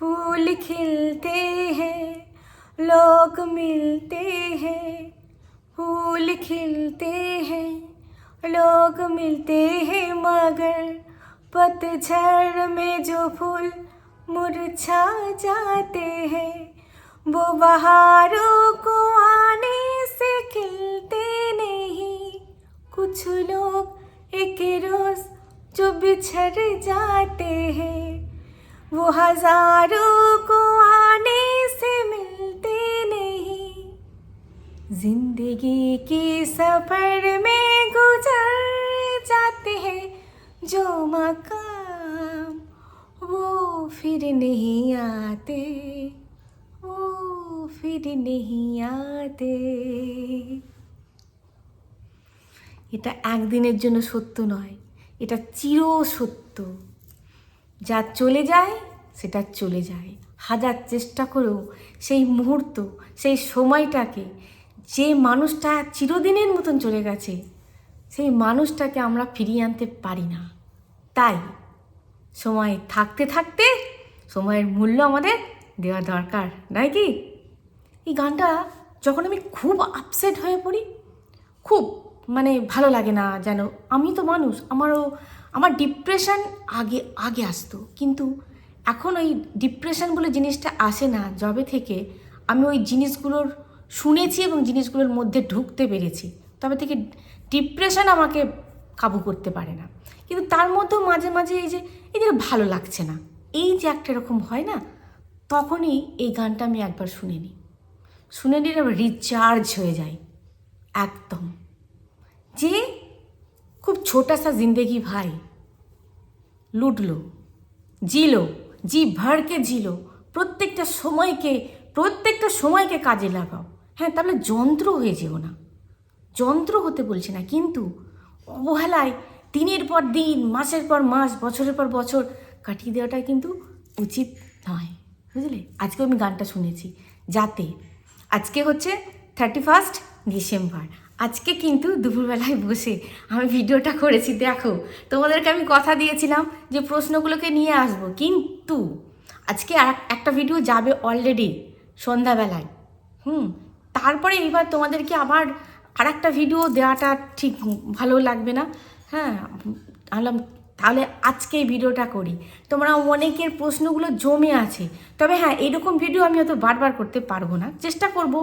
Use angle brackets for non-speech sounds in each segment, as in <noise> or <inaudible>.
फूल खिलते हैं, लोग मिलते हैं, फूल खिलते हैं, लोग मिलते हैं मगर पतझड़ में जो फूल मुरझा जाते हैं, वो बहारों को आने से खिलते नहीं। कुछ लोग एक रोज जो बिछड़ जाते हैं वो हजारों को आने से मिलते नहीं जिंदगी के सफर में गुजर जाते हैं जो मकाम वो फिर नहीं आते वो फिर नहीं आते এটা একদিনের জন্য সত্য নয় এটা চির সত্য যা চলে যায় সেটা চলে যায়। হাজার চেষ্টা করেও সেই মুহূর্ত, সেই সময়টাকে, যে মানুষটা চিরদিনের মতন চলে গেছে, সেই মানুষটাকে আমরা ফিরিয়ে আনতে পারি না। তাই সময় থাকতে থাকতে সময়ের মূল্য আমাদের দেওয়া দরকার, নাই কি? এই গানটা যখন আমি খুব আপসেট হয়ে পড়ি, খুব মানে ভালো লাগে না যেন আমি তো মানুষ, আমারও, আমার ডিপ্রেশন আগে আগে আসতো। কিন্তু এখন ওই ডিপ্রেশন বলে জিনিসটা আসে না যবে থেকে আমি ওই জিনিসগুলোর শুনেছি এবং জিনিসগুলোর মধ্যে ঢুকতে পেরেছি। তবে থেকে ডিপ্রেশন আমাকে কাবু করতে পারে না। কিন্তু তার মধ্যেও মাঝে মাঝে এই যে, এই এদের ভালো লাগছে না, এই যে একটা এরকম হয় না, তখনই এই গানটা আমি একবার শুনে নিই। শুনে নিলে রিচার্জ হয়ে যায়, একদম। যে খুব ছোটা সা জিন্দেগি ভাই, লুটলো, জিলো। জি ভরকে জিলো, প্রত্যেকটা সময়কে প্রত্যেকটা সময়কে কাজে লাগাও। হ্যাঁ তাহলে যন্ত্র হয়ে যেও না। যন্ত্র হতে বলছে না, কিন্তু অবহেলায় দিনের পর দিন, মাসের পর মাস, বছরের পর বছর কাটিয়ে দেওয়াটা কিন্তু উচিত নয়, বুঝলে? আজকে আমি গানটা শুনেছি, যাতে আজকে হচ্ছে থার্টি ফার্স্ট ডিসেম্বর আজকে কিন্তু দুপুরবেলায় বসে আমি ভিডিওটা করেছি, দেখো। তোমাদেরকে আমি কথা দিয়েছিলাম যে প্রশ্নগুলোকে নিয়ে আসব, কিন্তু আজকে আর একটা ভিডিও যাবে অলরেডি সন্ধ্যাবেলায়। হুম, তারপরে এইবার তোমাদেরকে আবার আর একটা ভিডিও দেওয়াটা ঠিক ভালো লাগবে না। হ্যাঁ আলাম, তাহলে আজকে এই ভিডিওটা করি। তোমরা অনেকের প্রশ্নগুলো জমে আছে, তবে হ্যাঁ এরকম ভিডিও আমি হয়তো বারবার করতে পারব না। চেষ্টা করব।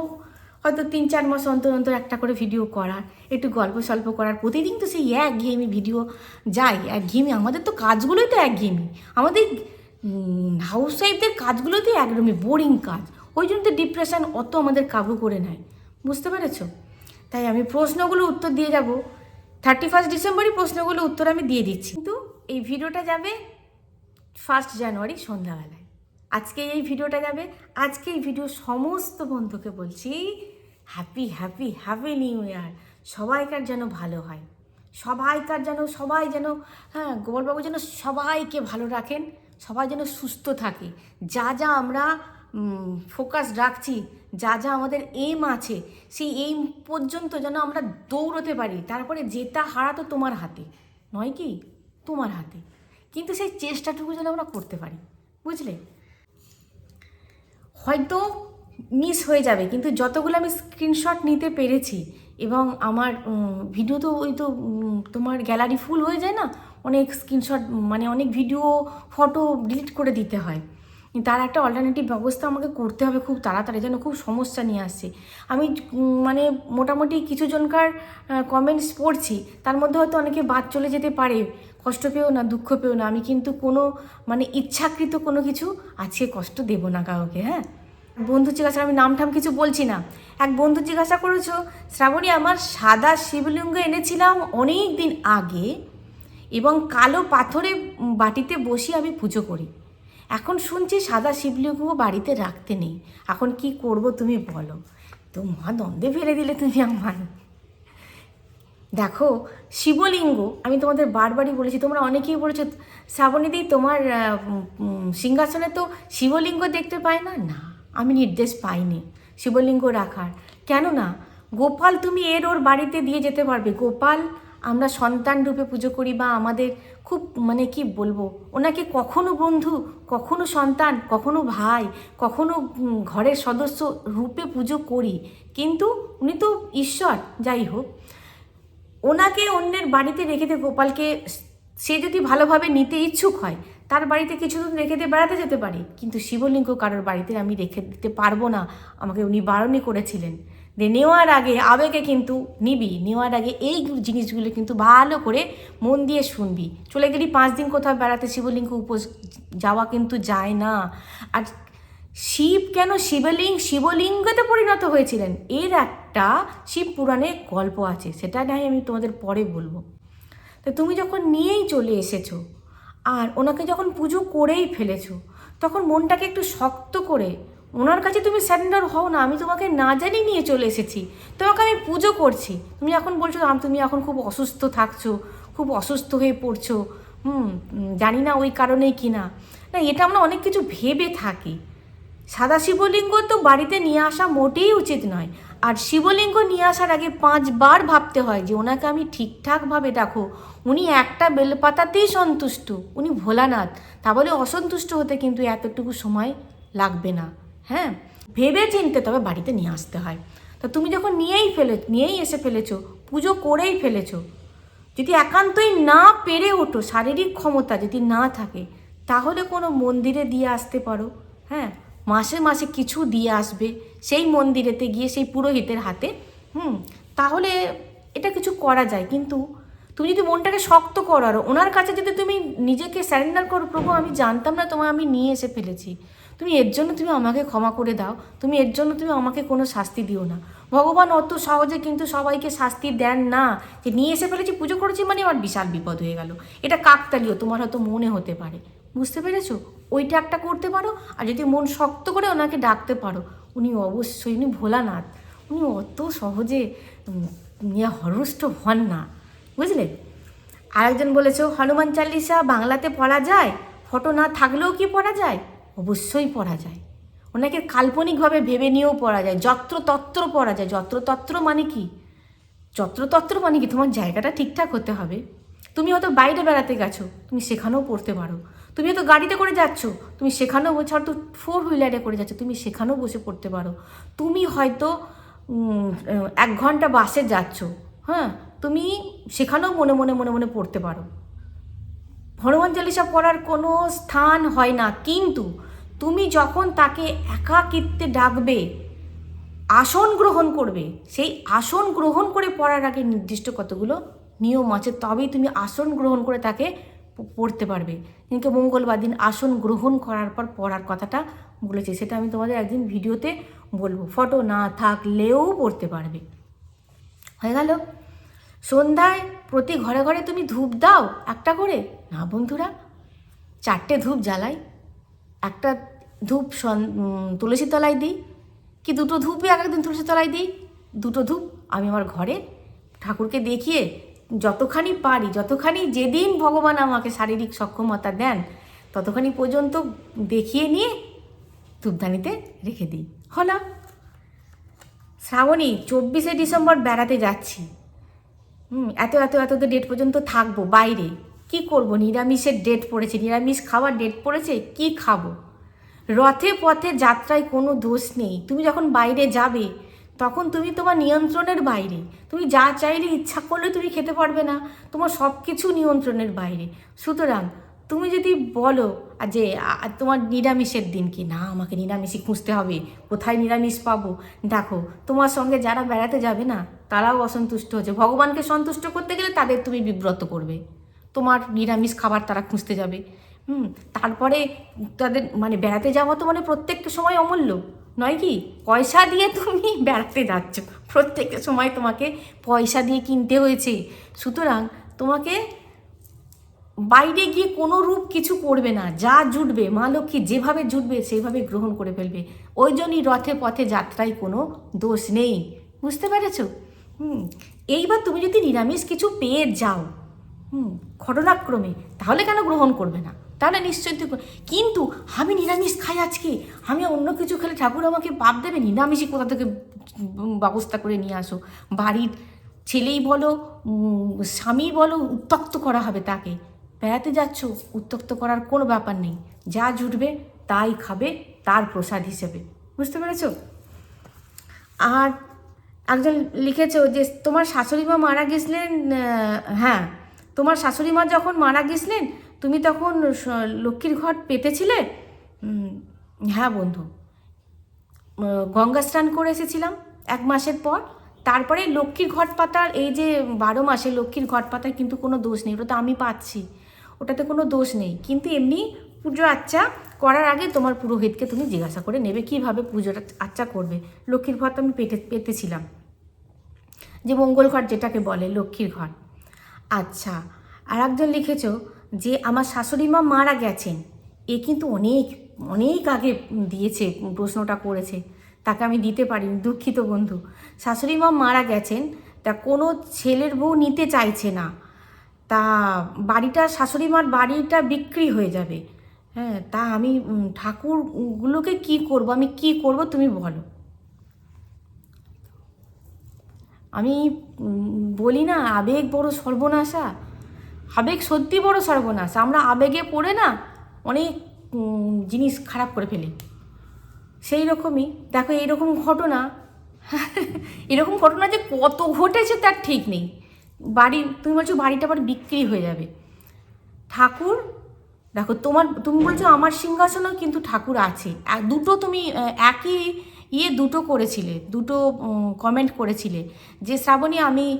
হয়তো তিন চার মাস অন্তর অন্তর একটা করে ভিডিও করার, একটু গল্প সল্প করার। প্রতিদিন তো সেই এক ঘেয়েমি ভিডিও যায় এক ঘেয়েমি। আমাদের তো কাজগুলোই তো এক ঘেয়েমি। আমাদের হাউস ওয়াইফদের কাজগুলোই তো একদমই বোরিং কাজ। ওই জন্য তো ডিপ্রেশন অত আমাদের কাবু করে নেয় বুঝতে পেরেছ? তাই আমি প্রশ্নগুলো উত্তর দিয়ে যাব। থার্টি ফার্স্ট ডিসেম্বরই প্রশ্নগুলো উত্তর আমি দিয়ে দিচ্ছি। কিন্তু এই ভিডিওটা যাবে ফার্স্ট জানুয়ারি সন্ধ্যাবেলায়। আজকে এই ভিডিওটা যাবে। আজকে এই ভিডিও সমস্ত বন্ধুকে বলছি happy happy happy new year সবাইকার যেন ভালো হয়। সবাইকার যেন, সবাই যেন হ্যাঁ গোপালবাবু যেন সবাইকে ভালো রাখেন, সবাই যেন সুস্থ থাকে। যা যা আমরা ফোকাস রাখছি, যা যা আমাদের এম আছে, সেই এম পর্যন্ত যেন আমরা দৌড়তে পারি। তারপরে জেতা হারা তো তোমার হাতে, নয় কি? তোমার হাতে। কিন্তু সেই চেষ্টাটুকু যেন আমরা করতে পারি। বুঝলে? হয়তো মিস হয়ে যাবে, কিন্তু যতগুলো আমি স্ক্রিনশট নিতে পেরেছি এবং আমার ভিডিও তো ওই তো তোমার গ্যালারি ফুল হয়ে যায় না, অনেক স্ক্রিনশট মানে অনেক ভিডিও ফটো ডিলিট করে দিতে হয়। তার একটা অল্টারনেটিভ ব্যবস্থা আমাকে করতে হবে খুব তাড়াতাড়ি, যেন খুব সমস্যা নিয়ে আসছে আমি মানে মোটামুটি কিছু জনকার কমেন্টস পড়ছি, তার মধ্যে হয়তো অনেকে বাদ চলে যেতে পারে, কষ্ট পেও না, দুঃখ পেও না, আমি কিন্তু কোনো মানে ইচ্ছাকৃত কোনো কিছু আজকে কষ্ট দেব না কাউকে হ্যাঁ? বন্ধু জিজ্ঞাসা, আমি নাম ঠাম কিছু বলছি না। এক বন্ধু জিজ্ঞাসা করেছ, শ্রাবণী, আমার সাদা শিবলিঙ্গ এনেছিলাম অনেক দিন আগে এবং কালো পাথরে বাটিতে বসিয়ে আমি পুজো করি। এখন শুনছি সাদা শিবলিঙ্গ বাড়িতে রাখতে নেই। এখন কি করব তুমি বলো। তো মা দ্বন্দ্বে ফেলে দিলে তুমি আমার দেখো, শিবলিঙ্গ, আমি তোমাদের বারবারই বলেছি, তোমরা অনেকেই বলেছ, শ্রাবণীদি, তোমার সিংহাসনে তো শিবলিঙ্গ দেখতে পায় না? না। আমি নির্দেশ পাইনি। শিবলিঙ্গ রাখার। কেন না গোপাল তুমি এর ওর বাড়িতে দিয়ে যেতে পারবে। গোপাল, আমরা সন্তান রূপে পুজো করি বা আমাদের খুব মানে কি বলব, ওনাকে কখনো বন্ধু, কখনো সন্তান, কখনো ভাই, কখনো ঘরের সদস্য রূপে পুজো করি। কিন্তু উনি তো ঈশ্বর, যাই হোক। ওনাকে অন্যের বাড়িতে রেখে দিয়ে গোপালকে সে যদি ভালোভাবে নিতে ইচ্ছুক হয় তার বাড়িতে কিছুদিন রেখে দিয়ে বেড়াতে যেতে পারি। কিন্তু শিবলিঙ্গ কারোর বাড়িতে আমি রেখে দিতে পারব না। আমাকে উনি বারণই করেছিলেন। যে নেওয়ার আগে আবেগে কিন্তু নিবি, নেওয়ার আগে এই জিনিসগুলো কিন্তু ভালো করে মন দিয়ে শুনবি। চলে গেলি পাঁচ দিন কোথাও বেড়াতে, শিবলিঙ্গ উপোস যাওয়া কিন্তু যায় না। আর শিব কেন শিবলিঙ্গ শিবলিঙ্গতে পরিণত হয়েছিলেন? এর একটা শিব পুরাণে গল্প আছে, সেটা নাই আমি তোমাদের পরে বলব। তো তুমি যখন নিয়েই চলে এসেছ আর ওনাকে যখন পুজো করেই ফেলেছো, তখন মনটাকে একটু শক্ত করে, ওনার কাছে তুমি স্যারেন্ডার হও না, আমি তোমাকে না জানি নিয়ে চলে এসেছি, তোমাকে আমি পুজো করছি। তুমি এখন বলছো তুমি এখন খুব অসুস্থ থাকছো, খুব অসুস্থ হয়ে পড়ছো, হুম জানি না ওই কারণেই কি না। না, এটা আমরা অনেক কিছু ভেবে থাকি। সাদা শিবলিঙ্গ তো বাড়িতে নিয়ে আসা মোটেই উচিত নয়। আর শিবলিঙ্গ নিয়ে আসার আগে পাঁচবার ভাবতে হয় যে ওনাকে আমি ঠিকঠাকভাবে ডাকো। উনি একটা বেলপাতাতেই সন্তুষ্ট। উনি ভোলানাথ। তা বলে অসন্তুষ্ট হতে কিন্তু এতটুকু সময় লাগবে না। হ্যাঁ? ভেবে চিনতে তবে বাড়িতে নিয়ে আসতে হয়। তা তুমি যখন নিয়েই ফেলে, নিয়েই এসে ফেলেছো, পুজো করেই ফেলেছো, যদি একান্তই না পেরে ওঠো শারীরিক ক্ষমতা যদি না থাকে, তাহলে কোনো মন্দিরে দিয়ে আসতে পারো। হ্যাঁ? মাসে মাসে কিছু দিয়ে আসবে, সেই মন্দিরেতে গিয়ে সেই পুরোহিতের হাতে, হুম, তাহলে এটা কিছু করা যায়। কিন্তু তুমি যদি মনটাকে শক্ত করো আর ওনার কাছে যদি তুমি নিজেকে স্যারেন্ডার করো, প্রভু, আমি জানতাম না তোমায় আমি নিয়ে এসে ফেলেছি। তুমি এর জন্য তুমি আমাকে ক্ষমা করে দাও। তুমি এর জন্য তুমি আমাকে কোনো শাস্তি দিও না। ভগবান অত সহজে কিন্তু সবাইকে শাস্তি দেন না যে, নিয়ে এসে ফেলেছি, পুজো করেছি মানে আমার বিশাল বিপদ হয়ে গেল। এটা কাকতালীয়, তোমার হয়তো মনে হতে পারে। বুঝতে পেরেছ? ওইটা একটা করতে পারো, আর যদি মন শক্ত করে ওনাকে ডাকতে পারো, উনি অবশ্যই উনি ভোলানাথ। উনি অত সহজে নিয়ে হরুষ্ট হন না, বুঝলে? আরেকজন বলেছ, হনুমান চাল্লিশা বাংলাতে পড়া যায়? ফটো না থাকলেও কি পড়া যায়? অবশ্যই পড়া যায়। ওনাকে কাল্পনিকভাবে ভেবে নিয়েও পড়া যায়। যত্রতত্র পড়া যায়। যত্রতত্র মানে কি? যত্রতত্র মানে কি? তোমার জায়গাটা ঠিকঠাক হতে হবে। তুমি হয়তো বাইরে বেড়াতে গেছো, তুমি সেখানেও পড়তে পারো। তুমি তো গাড়িতে করে যাচ্ছ। তুমি সেখানেও বসে হয়তো ফোর হুইলারে করে যাচ্ছ। তুমি সেখানেও বসে পড়তে পারো। তুমি হয়তো এক ঘণ্টা বাসে যাচ্ছ। হ্যাঁ? তুমি সেখানেও মনে মনে মনে মনে পড়তে পারো। হনুমান চালিসা পড়ার কোনো স্থান হয় না। কিন্তু তুমি যখন তাকে একাকিত্বে ডাকবে, আসন গ্রহণ করবে, সেই আসন গ্রহণ করে পড়ার আগে নির্দিষ্ট কতগুলো নিয়ম আছে, তবেই তুমি আসন গ্রহণ করে তাকে পড়তে পারবে। কিন্তু মঙ্গলবার দিন আসন গ্রহণ করার পর পড়ার কথাটা বলেছি। সেটা আমি তোমাদের একদিন ভিডিওতে বলব। ফটো না থাকলেও পড়তে পারবে। হয়ে গেল। সন্ধ্যায় প্রতি ঘরে ঘরে তুমি ধূপ দাও একটা করে? না বন্ধুরা, চারটে ধূপ জ্বালাই। একটা ধূপ তুলসী তলায় দিই। কি দুটো ধূপই এক একদিন তুলসী তলায় দিই? দুটো ধূপ আমি আমার ঘরে ঠাকুরকে দেখিয়ে যতখানি পারি, যতখানি যেদিন ভগবান আমাকে শারীরিক সক্ষমতা দেন, ততখানি পর্যন্ত দেখিয়ে নিয়ে ধূপদানিতে রেখে দিই। হলো। শ্রাবণী, চব্বিশে ডিসেম্বর বেড়াতে যাচ্ছি। হুম, এত এত এত ডেট পর্যন্ত থাকব বাইরে। কি করব? নিরামিষের ডেট পড়েছে, নিরামিষ খাওয়ার ডেট পড়েছে, কি খাব? রথে পথে যাত্রায় কোনো দোষ নেই। তুমি যখন বাইরে যাবে তখন তুমি তোমার নিয়ন্ত্রণের বাইরে। তুমি যা চাইলে ইচ্ছা করলে তুমি খেতে পারবে না। তোমার সব কিছু নিয়ন্ত্রণের বাইরে। সুতরাং তুমি যদি বলো যে তোমার নিরামিষের দিন কি? না, আমাকে নিরামিষই খুঁজতে হবে। কোথায় নিরামিষ পাবো? দেখো, তোমার সঙ্গে যারা বেড়াতে যাবে না, তারাও অসন্তুষ্ট হচ্ছে। ভগবানকে সন্তুষ্ট করতে গেলে তাদের তুমি বিব্রত করবে। তোমার নিরামিষ খাবার তারা খুঁজতে যাবে। হুম, তারপরে তাদের মানে বেড়াতে যাওয়া তো মানে প্রত্যেকটা সময় অমূল্য। নয় কি? পয়সা দিয়ে তুমি বেড়াতে যাচ্ছ। প্রত্যেকটা সময় তোমাকে পয়সা দিয়ে কিনতে হয়েছে। সুতরাং তোমাকে বাইরে গিয়ে কোনো রূপ কিছু করবে না। যা জুটবে, মা লক্ষ্মী যেভাবে জুটবে, সেইভাবে গ্রহণ করে ফেলবে। ওই জন্যই রথে পথে যাত্রায় কোনো দোষ নেই। বুঝতে পেরেছ? হুম, এইবার তুমি যদি নিরামিষ কিছু পেয়ে যাও, হুম, ঘটনাক্রমে, তাহলে কেন গ্রহণ করবে না? তাহলে নিশ্চয়ই কিন্তু আমি নিরামিষ খাই আজকে। আমি অন্য কিছু খেলে ঠাকুর আমাকে পাপ দেবে? নিরামিষই কোথা থেকে ব্যবস্থা করে নিয়ে আসো? বাড়ির ছেলেই বলো স্বামী বলো, উত্তক্ত করা হবে তাকে। বেড়াতে যাচ্ছ, উত্তক্ত করার কোনো ব্যাপার নেই। যা জুটবে, তাই খাবে, তার প্রসাদ হিসেবে। বুঝতে পেরেছ? আর একজন লিখেছো যে, তোমার শাশুড়ি মা মারা গেছিলেন হ্যাঁ তোমার শাশুড়ি মা যখন মারা গেছিলেন তুমি তখন লক্ষ্মীর ঘট পেতেছিলে? হ্যাঁ বন্ধু। গঙ্গা স্নান করে এসেছিলাম এক মাসের পর। তারপরে লক্ষ্মীর ঘট পাতার, এই যে বারো মাসে লক্ষ্মীর ঘট পাতার কিন্তু কোনো দোষ নেই, ওটা তো আমি পাচ্ছি। ওটাতে কোনো দোষ নেই। কিন্তু এমনি পুজো আচ্চা করার আগে তোমার পুরোহিতকে তুমি জিজ্ঞাসা করে নেবে কীভাবে পুজোটা আচ্চা করবে। লক্ষ্মীর ঘট আমি পেতে, পেতেছিলাম। যে মঙ্গল ঘট যেটাকে বলে, লক্ষ্মীর ঘট। আচ্ছা আর একজন লিখেছ যে আমার শাশুড়ি মা মারা গেছেন, এ কিন্তু অনেক অনেক আগে দিয়েছে, প্রশ্নটা করেছে। তাকে আমি দিতে পারিনি, দুঃখিত বন্ধু। শাশুড়ি মা মারা গেছেন, তা কোনো ছেলের বউ নিতে চাইছে না। তা বাড়িটা, শাশুড়ি মার বাড়িটা বিক্রি হয়ে যাবে। হ্যাঁ তা আমি ঠাকুরগুলোকে কি করব? আমি কি করব তুমি বলো। আমি বলি না, আবেগ বড় সর্বনাশা। আবেগ সত্যি বড় সর্বনাশ। আমরা আবেগে পড়ে না অনেক জিনিস খারাপ করে ফেলি। সেই রকমই, দেখো এইরকম ঘটনা, <laughs> এরকম ঘটনা যে কত ঘটেছে তার ঠিক নেই। বাড়ি, তুমি বলছো বাড়িটা আবার বিক্রি হয়ে যাবে। ঠাকুর, দেখো তোমার, তুমি বলছো আমার সিংহাসনেও কিন্তু ঠাকুর আছে। দুটো তুমি একই ইয়ে দুটো করেছিলে, দুটো কমেন্ট করেছিলে। যে শ্রাবণী আমি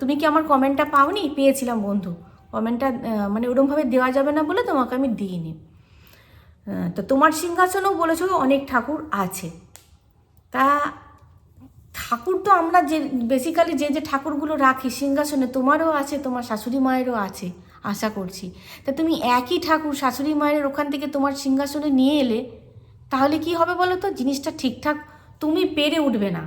তুমি কি আমার কমেন্টটা পাওনি? পেয়েছিলাম বন্ধু। কমেন্টটা মানে ওরমভাবে দেওয়া যাবে না বলে তোমাকে আমি দিইনি। তো তোমার সিংহাসনেও বলেছ অনেক ঠাকুর আছে। তা ঠাকুর তো আমরা যে বেসিক্যালি যে যে ঠাকুরগুলো রাখি সিংহাসনে, তোমারও আছে, তোমার শাশুড়ি মায়েরও আছে, আশা করছি। তা তুমি একই ঠাকুর শাশুড়ি মায়ের ওখান থেকে তোমার সিংহাসনে নিয়ে এলে, তাহলে কি হবে বলো তো? জিনিসটা ঠিকঠাক তুমি পেরে উঠবে না।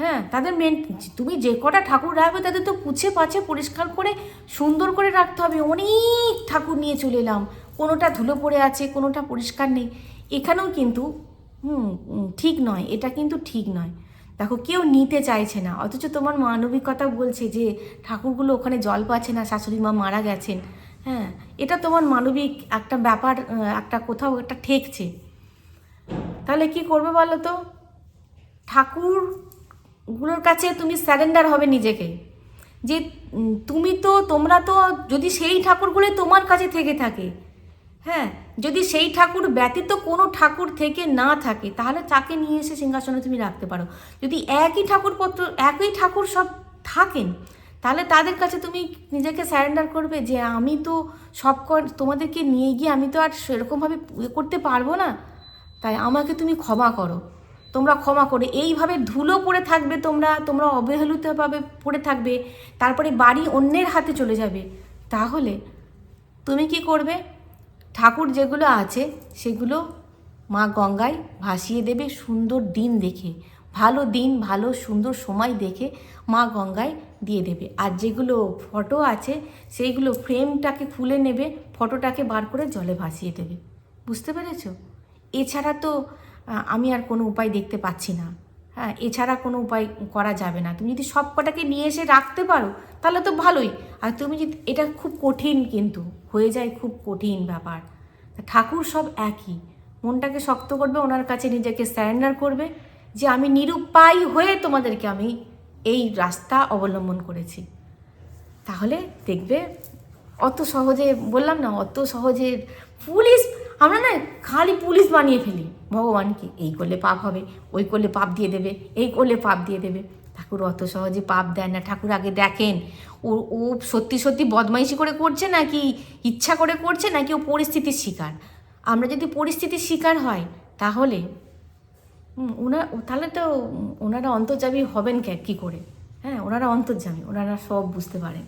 হ্যাঁ তাদের মেন তুমি যে কটা ঠাকুর রাখবে তাদের তো পুছে পাছে পরিষ্কার করে সুন্দর করে রাখতে হবে। অনেক ঠাকুর নিয়ে চলে এলাম। কোনোটা ধুলো পড়ে আছে, কোনোটা পরিষ্কার নেই। এখানেও কিন্তু, হুম ঠিক নয়। এটা কিন্তু ঠিক নয়। দেখো, কেউ নিতে চাইছে না। অথচ তোমার মানবিকতা বলছে যে ঠাকুরগুলো ওখানে জল পাচ্ছে না, শাশুড়ি মা মারা গেছেন। হ্যাঁ এটা তোমার মানবিক একটা ব্যাপার একটা কোথাও একটা ঠেকছে। তাহলে কি করবে বলো তো? ঠাকুরগুলোর কাছে তুমি স্যারেন্ডার হবে নিজেকে। যে তুমি তো, তোমরা তো যদি সেই ঠাকুরগুলো তোমার কাছে থেকে থাকে হ্যাঁ? যদি সেই ঠাকুর ব্যতীত কোনো ঠাকুর থেকে না থাকে, তাহলে তাকে নিয়ে এসে সিংহাসনে তুমি রাখতে পারো। যদি একই ঠাকুরপত্র, একই ঠাকুর সব থাকেন, তাহলে তাদের কাছে তুমি নিজেকে স্যারেন্ডার করবে যে, আমি তো সব তোমাদেরকে নিয়ে গিয়ে আমি তো আর সেরকমভাবে করতে পারব না। তাই আমাকে তুমি ক্ষমা করো। তোমরা ক্ষমা করে। এইভাবে ধুলো পড়ে থাকবে তোমরা তোমরা অবহেলিতভাবে পড়ে থাকবে, তারপরে বাড়ি অন্যের হাতে চলে যাবে। তাহলে তুমি কি করবে? ঠাকুর যেগুলো আছে, সেগুলো মা গঙ্গায় ভাসিয়ে দেবে সুন্দর দিন দেখে। ভালো দিন, ভালো সুন্দর সময় দেখে মা গঙ্গায় দিয়ে দেবে। আর যেগুলো ফটো আছে, সেইগুলো ফ্রেমটাকে খুলে নেবে, ফটোটাকে বার করে জলে ভাসিয়ে দেবে। বুঝতে পেরেছ? এছাড়া তো আমি আর কোনো উপায় দেখতে পাচ্ছি না। হ্যাঁ এছাড়া কোনো উপায় করা যাবে না। তুমি যদি সব কটাকে নিয়ে এসে রাখতে পারো, তাহলে তো ভালোই। আর তুমি যদি, এটা খুব কঠিন কিন্তু, হয়ে যায় খুব কঠিন ব্যাপার। ঠাকুর সব একই। মনটাকে শক্ত করবে, ওনার কাছে নিজেকে স্যারেন্ডার করবে যে আমি নিরুপায় হয়ে তোমাদেরকে আমি এই রাস্তা অবলম্বন করেছি। তাহলে দেখবে, অত সহজে, বললাম না, অত সহজে পুলিশ, আমরা না খালি পুলিশ বানিয়ে ফেলি। ভগবানকে, এই করলে পাপ হবে, ওই করলে পাপ দিয়ে দেবে, এই করলে পাপ দিয়ে দেবে। ঠাকুর অত সহজে পাপ দেয় না। ঠাকুর আগে দেখেন, ও ও সত্যি সত্যি বদমাইশি করে করছে নাকি ইচ্ছা করে করছে নাকি ও পরিস্থিতির শিকার? আমরা যদি পরিস্থিতির শিকার হয়, তাহলে ওনার তাহলে তো ওনারা অন্তর্যামী হবেন কে, কী করে? হ্যাঁ ওনারা অন্তর্যামী, ওনারা সব বুঝতে পারেন।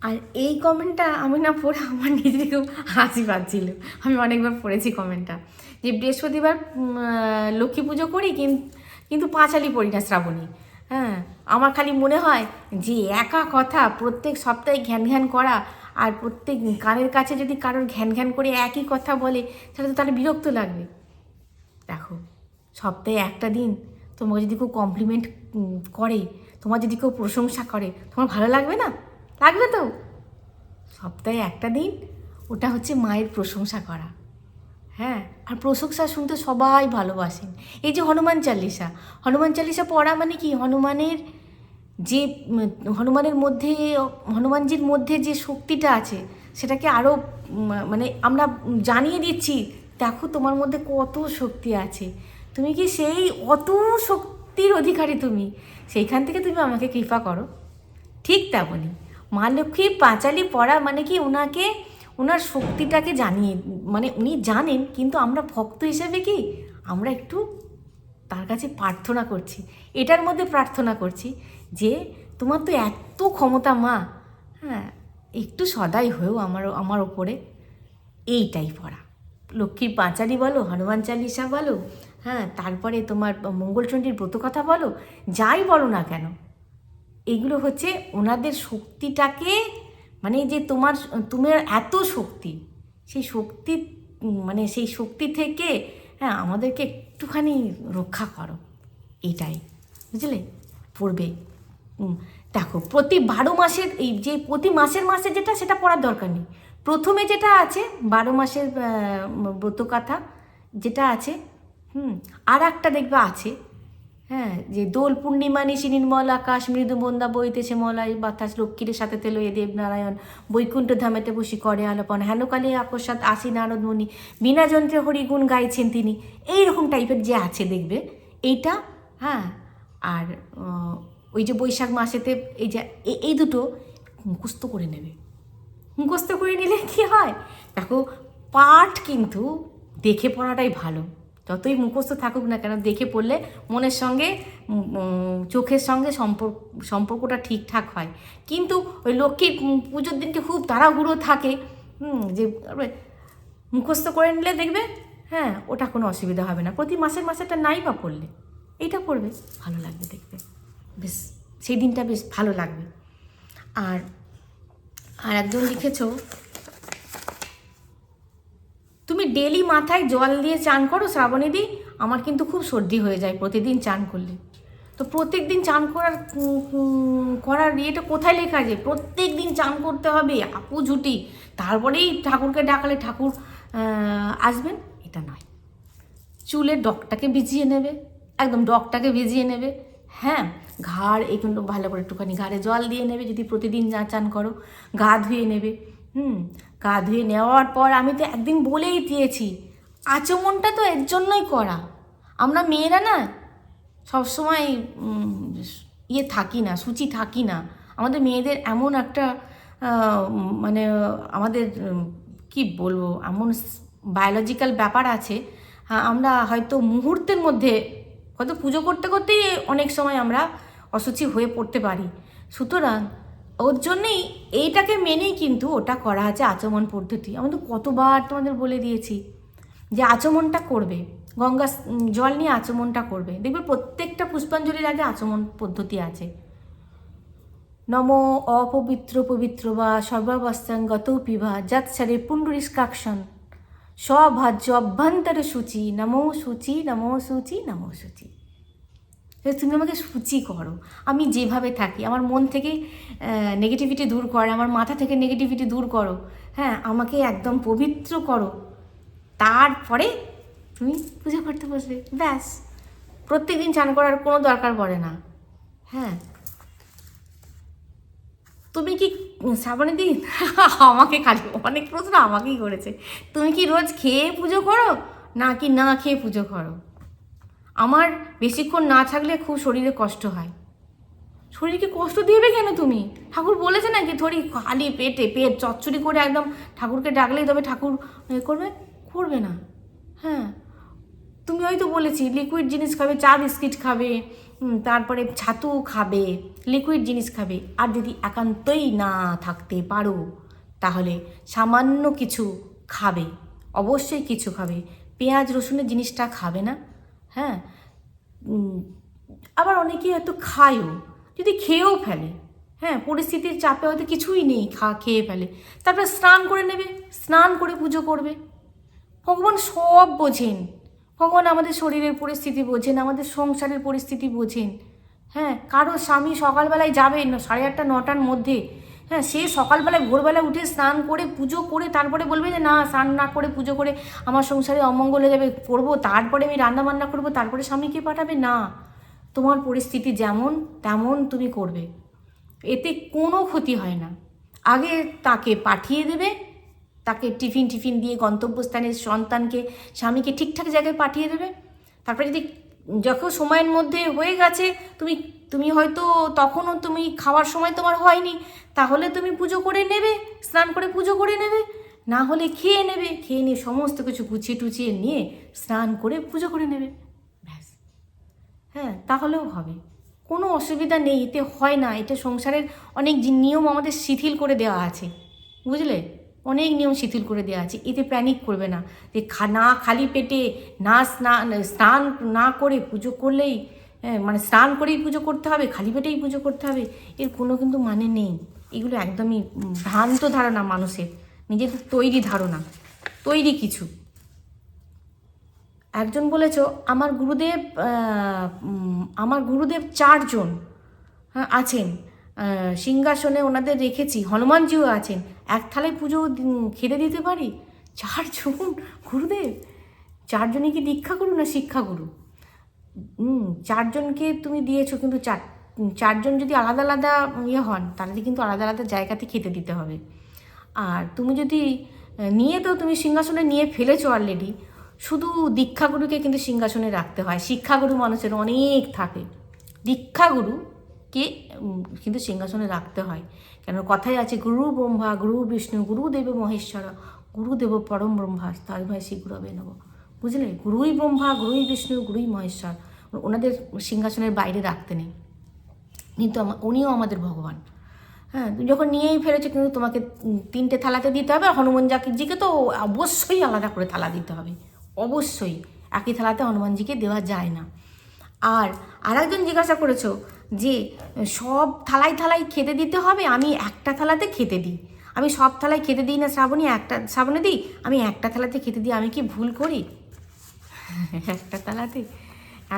আর এই কমেন্টটা আমি না পড়ে আমার নিজেকে খুব হাসি পাচ্ছিল। আমি অনেকবার পড়েছি কমেন্টটা যে বৃহস্পতিবার লক্ষ্মী পুজো করি কিন- কিন্তু পাঁচালি পড়ি না শ্রাবণী। হ্যাঁ আমার খালি মনে হয় যে একা কথা প্রত্যেক সপ্তাহে ঘ্যান ঘ্যান করা আর প্রত্যেক কানের কাছে যদি কারোর ঘ্যান ঘ্যান করে একই কথা বলে, তাহলে তো তাহলে বিরক্ত লাগবে। দেখো, সপ্তাহে একটা দিন তোমাকে যদি কেউ কমপ্লিমেন্ট করে, তোমার যদি কেউ প্রশংসা করে, তোমার ভালো লাগবে না? লাগবে তো? সপ্তাহে একটা দিন, ওটা হচ্ছে মায়ের প্রশংসা করা। হ্যাঁ আর প্রশংসা শুনতে সবাই ভালোবাসেন। এই যে হনুমান চালিসা হনুমান চালিসা পড়া মানে কি? হনুমানের যে, হনুমানের মধ্যে, হনুমানজির মধ্যে যে শক্তিটা আছে, সেটাকে আরও মানে আমরা জানিয়ে দিচ্ছি, দেখো তোমার মধ্যে কত শক্তি আছে। তুমি কি সেই অত শক্তির অধিকারী তুমি? সেইখান থেকে তুমি আমাকে কৃপা করো। ঠিক তেমনই। মা লক্ষ্মী পাঁচালি পড়া মানে কি ওনাকে ওনার শক্তিটাকে জানিয়ে মানে উনি জানেন, কিন্তু আমরা ভক্ত হিসেবে কি আমরা একটু তার কাছে প্রার্থনা করছি। এটার মধ্যে প্রার্থনা করছি যে তোমার তো এত ক্ষমতা মা। হ্যাঁ একটু সদাই হয়েও আমার আমার ওপরে এইটাই পড়া। লক্ষ্মীর পাঁচালি বলো, হনুমান চালিসা বলো হ্যাঁ তারপরে তোমার মঙ্গলচণ্ডীর ব্রতকথা বলো, যাই বলো না কেন এগুলো হচ্ছে ওনাদের শক্তিটাকে মানে যে তোমার তোমার এত শক্তি, সেই শক্তি মানে সেই শক্তি থেকে হ্যাঁ আমাদেরকে একটুখানি রক্ষা করো। এটাই, বুঝলে? পড়বে। দেখো, প্রতি বারো মাসের, এই যে প্রতি মাসের মাসে যেটা, সেটা পড়ার দরকার নেই। প্রথমে যেটা আছে, বারো মাসের ব্রতকথা, যেটা আছে, হুম আর একটা দেখবে আছে হ্যাঁ যে দোল পূর্ণিমা নিশি নির্মল আকাশ, মৃদু বন্দা বইতেছে মলাই বাতাস, লক্ষ্মীর সাথে তেল এ দেবনারায়ণ বৈকুণ্ঠ ধামেতে বসি করে আলোপন। হেনকালে আকস্মাত আসি নারদ মুনি, বিনা যন্ত্রে হরিগুণ গাইছেন তিনি। এইরকম টাইপের যে আছে দেখবে, এইটা হ্যাঁ আর ওই যে বৈশাখ মাসেতে এই যে এই দুটো মুখস্থ করে নেবে। মুখস্থ করে নিলে কি হয়? দেখো, পাঠ কিন্তু দেখে পড়াটাই ভালো। যতই মুখস্থ থাকুক না কেন দেখে পড়লে মনের সঙ্গে চোখের সঙ্গে সম্পর্ক, সম্পর্কটা ঠিকঠাক হয়। কিন্তু ওই লক্ষ্মীর পুজোর দিনকে খুব তাড়াহুড়ো থাকে যে মুখস্থ করে নিলে দেখবে হ্যাঁ ওটা কোনো অসুবিধা হবে না। প্রতি মাসের মাসেরটা নাই বা পড়লে এইটা পড়বে, ভালো লাগবে দেখবে বেশ, সেই দিনটা বেশ ভালো লাগবে। আর আর একজন লিখেছো ডেলি মাথায় জল দিয়ে চান করো শ্রাবণীদি আমার কিন্তু খুব সর্দি হয়ে যায় প্রতিদিন চান করলে। তো প্রত্যেক দিন চান করার করার ইয়েটা কোথায় লেখা আছে? প্রত্যেক দিন চান করতে হবে, আপু ঝুটি তারপরেই ঠাকুরকে ডাকালে ঠাকুর আসবেন, এটা নয়। চুলের ডকটাকে ভিজিয়ে নেবে, একদম ডকটাকে ভিজিয়ে নেবে হ্যাঁ ঘাড় এইগুলো ভালো করে একটুখানি ঘাড়ে জল দিয়ে নেবে, যদি প্রতিদিন যা চান করো, গা ধুয়ে নেবে, হুম গা ধুয়ে নেওয়ার পর আমি তো একদিন বলেই দিয়েছি, আচমনটা তো এর জন্যই করা। আমরা মেয়েরা না সবসময় ইয়ে থাকি না, সূচি থাকি না। আমাদের মেয়েদের এমন একটা মানে আমাদের, কি বলব, এমন বায়োলজিক্যাল ব্যাপার আছে আমরা হয়তো মুহূর্তের মধ্যে, হয়তো পুজো করতে করতেই অনেক সময় আমরা অসুচি হয়ে পড়তে পারি। সুতরাং ওর জন্যেই এইটাকে মেনেই কিন্তু ওটা করা আছে আচমন পদ্ধতি। আমি তো কতবার তোমাদের বলে দিয়েছি যে আচমনটা করবে। গঙ্গা জল নিয়ে আচমনটা করবে। দেখবে প্রত্যেকটা পুষ্পাঞ্জলির আগে আচমন পদ্ধতি আছে। নম অপবিত্র পবিত্র বা সর্বাবস্থাঙ্গত পিবা যাৎসারে পুণ্ডরিষ্কাক্ষণ স্বভাজ্য অভ্যন্তরে সূচি। নমো সূচি নমো সূচি নমো সূচি। তুমি আমাকে সূচি করো। আমি যেভাবে থাকি, আমার মন থেকে নেগেটিভিটি দূর করো, আমার মাথা থেকে নেগেটিভিটি দূর করো। হ্যাঁ আমাকে একদম পবিত্র করো। তারপরে তুমি পুজো করতে বসবে। ব্যাস। প্রত্যেকদিন চান করার কোনো দরকার পড়ে না। হ্যাঁ। তুমি কি শ্রাবণী দিন? <laughs> আমাকে খালি অনেক প্রশ্ন আমাকেই করেছে। তুমি কি রোজ খেয়ে পুজো করো? না কি না খেয়ে পুজো করো? আমার বেশিক্ষণ না থাকলে খুব শরীরে কষ্ট হয়। শরীরকে কষ্ট দিবে কেন তুমি? ঠাকুর বলেছে নাকি থরি খালি পেটে, পেট চচ্চড়ি করে একদম ঠাকুরকে ডাকলেই তবে ঠাকুর, এ, করবে? করবে না। হ্যাঁ। তুমি হয়তো বলেছি লিকুইড জিনিস খাবে, চা বিস্কিট খাবে তারপরে ছাতু খাবে লিকুইড জিনিস খাবে। আর যদি একান্তই না থাকতে পারো, তাহলে সামান্য কিছু খাবে। অবশ্যই কিছু খাবে। পেঁয়াজ রসুনের জিনিসটা খাবে না। হ্যাঁ? আবার অনেকেই হয়তো খায়ও। যদি খেয়েও ফেলে হ্যাঁ? পরিস্থিতির চাপে হয়তো কিছুই নেই, খা, খেয়ে ফেলে। তারপরে স্নান করে নেবে, স্নান করে পুজো করবে। ভগবান সব বোঝেন। ভগবান আমাদের শরীরের পরিস্থিতি বোঝেন, আমাদের সংসারের পরিস্থিতি বোঝেন। হ্যাঁ? কারও স্বামী সকালবেলায় যাবে না সাড়ে আটটা, নটার মধ্যে হ্যাঁ সে সকালবেলায় ভোরবেলা উঠে স্নান করে, পুজো করে, তারপরে বলবে যে, না, স্নান না করে, পুজো করে আমার সংসারে অমঙ্গল হয়ে যাবে, করব। তারপরে আমি রান্না বান্না করব, তারপরে স্বামীকে পাঠাবে? না। তোমার পরিস্থিতি যেমন, তেমন তুমি করবে। এতে কোনো ক্ষতি হয় না। আগে তাকে পাঠিয়ে দেবে, তাকে টিফিন টিফিন দিয়ে গন্তব্যস্থানের সন্তানকে, স্বামীকে ঠিকঠাক জায়গায় পাঠিয়ে দেবে। তারপরে যদি যখন সময়ের মধ্যে হয়ে গেছে, তুমি তুমি হয়তো তখনও তুমি খাওয়ার সময় তোমার হয়নি। তাহলে তুমি পুজো করে নেবে স্নান করে পুজো করে নেবে। না হলে খেয়ে নেবে খেয়ে নিয়ে সমস্ত কিছু গুছিয়ে টুচিয়ে নিয়ে স্নান করে পুজো করে নেবে। ব্যাস। হ্যাঁ তাহলেও হবে। কোনো অসুবিধা নেই এতে হয় না। এটা সংসারের অনেক নিয়ম আমাদের শিথিল করে দেওয়া আছে। বুঝলে? অনেক নিয়ম শিথিল করে দেওয়া আছে। এতে প্যানিক করবে না। যে না খালি পেটে না স্নান স্নান না করে পুজো করলেই হ্যাঁ, মানে স্নান করেই পুজো করতে হবে খালি পেটেই পুজো করতে হবে এর কোনো কিন্তু মানে নেই। এগুলো একদমই ভ্রান্ত ধারণা মানুষের। নিজেদের তৈরি ধারণা। তৈরি কিছু। একজন বলেছ, আমার গুরুদেব আমার গুরুদেব চারজন হ্যাঁ আছেন। সিংহাসনে ওনাদের রেখেছি, হনুমানজিও আছেন। এক থালায় পুজো খেতে দিতে পারি? চারজন? গুরুদেব? চারজনে কি দীক্ষা গুরু না শিক্ষা গুরু চারজনকে তুমি দিয়েছ, কিন্তু চার চারজন যদি আলাদা আলাদা ইয়ে হন, তাহলে কিন্তু আলাদা আলাদা জায়গাতে খেতে দিতে হবে। আর তুমি যদি নিয়ে তো তুমি সিংহাসনে নিয়ে ফেলেছো অলরেডি শুধু দীক্ষাগুরুকে কিন্তু সিংহাসনে রাখতে হয়। শিক্ষাগুরু মানুষের অনেক থাকে। দীক্ষাগুরুকে কিন্তু সিংহাসনে রাখতে হয়। কেন কথাই আছে, গুরু ব্রহ্মা, গুরু বিষ্ণু, গুরুদেব মহেশ্বর, গুরুদেব পরম ব্রহ্মা তাই ভাই শ্রী গুরবে নব বুঝলে? গুরুই ব্রহ্মা, গুরুই বিষ্ণু, গুরুই মহেশ্বর। ওনাদের সিংহাসনের বাইরে রাখতে নেই। কিন্তু উনিও আমাদের ভগবান। হ্যাঁ যখন নিয়েই ফেলেছো কিন্তু তোমাকে তিনটে থালাতে দিতে হবে হনুমান জাকিরজিকে তো অবশ্যই আলাদা করে থালা দিতে হবে। অবশ্যই, একই থালাতে হনুমানজিকে দেওয়া যায় না। আর আরেকজন জিজ্ঞাসা করেছ যে, সব থালায় থালায় খেতে দিতে হবে, আমি একটা থালাতে খেতে দিই। আমি সব থালায় খেতে দিই না শ্রাবণী, একটা, শ্রাবণে দিই, আমি একটা থালাতে খেতে দিই, আমি কি ভুল করি? <laughs> একটা থালাতে?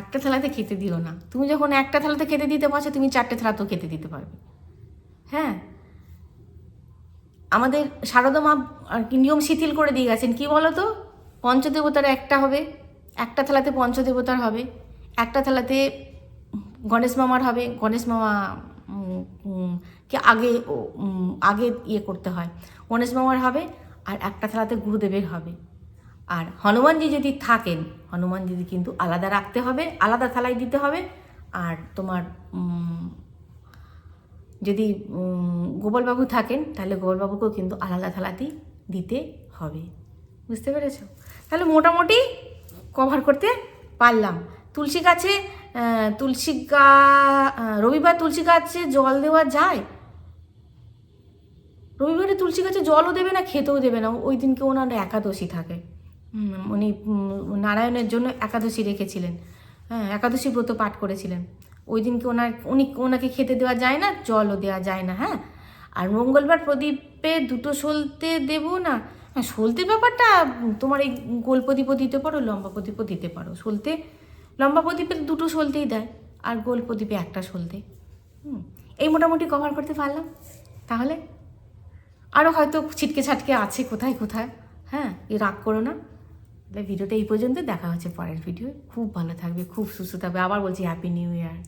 একটা থালাতে খেতে দিও না। তুমি যখন একটা থালাতে খেতে দিতে পারছ, তুমি চারটে থালাতেও খেতে দিতে পারবে। হ্যাঁ? আমাদের শারদা মা আর কি নিয়ম শিথিল করে দিয়ে গেছেন। কি বলো তো পঞ্চদেবতার একটা হবে, একটা থালাতে পঞ্চদেবতার হবে, একটা থালাতে গণেশ মামার হবে, গণেশ মামা কে আগে আগে ইয়ে করতে হয়। গণেশ মামার হবে আর একটা থালাতে গুরুদেবের হবে। আর হনুমানজি যদি থাকেন হনুমানজি কিন্তু আলাদা রাখতে হবে, আলাদা থালায় দিতে হবে। আর তোমার যদি গোপালবাবু থাকেন, তাহলে গোপালবাবুকেও কিন্তু আলাদা থালাতেই দিতে হবে। বুঝতে পেরেছ? তাহলে মোটামুটি কভার করতে পারলাম। তুলসী গাছে তুলসী গা রবিবার তুলসী গাছে জল দেওয়া যায়? রবিবারে তুলসী গাছে জলও দেবে না খেতেও দেবে না। ওই দিনকে ওনার একাদশী থাকে। উনি নারায়ণের জন্য একাদশী রেখেছিলেন। হ্যাঁ একাদশী ব্রত পাঠ করেছিলেন। ওই দিনকে ওনার, উনি, ওনাকে খেতে দেওয়া যায় না? জলও দেওয়া যায় না হ্যাঁ? আর মঙ্গলবার প্রদীপে দুটো সলতে দেবো না? হ্যাঁ সলতে ব্যাপারটা, তোমার এই গোল প্রদীপও দিতে পারো, লম্বা প্রদীপও দিতে পারো। সলতে, লম্বা প্রদীপে দুটো সলতেই দেয়, আর গোল প্রদীপে একটা সলতে। হুম, এই মোটামুটি কভার করতে পারলাম। তাহলে? আরও হয়তো ছিটকে ছাটকে আছে কোথায় কোথায়? হ্যাঁ এ রাগ করো না। তাহলে ভিডিওটা এই পর্যন্ত দেখা হচ্ছে পরের ভিডিও খুব ভালো থাকবে, খুব সুস্থ থাকবে। আবার বলছি হ্যাপি নিউ ইয়ার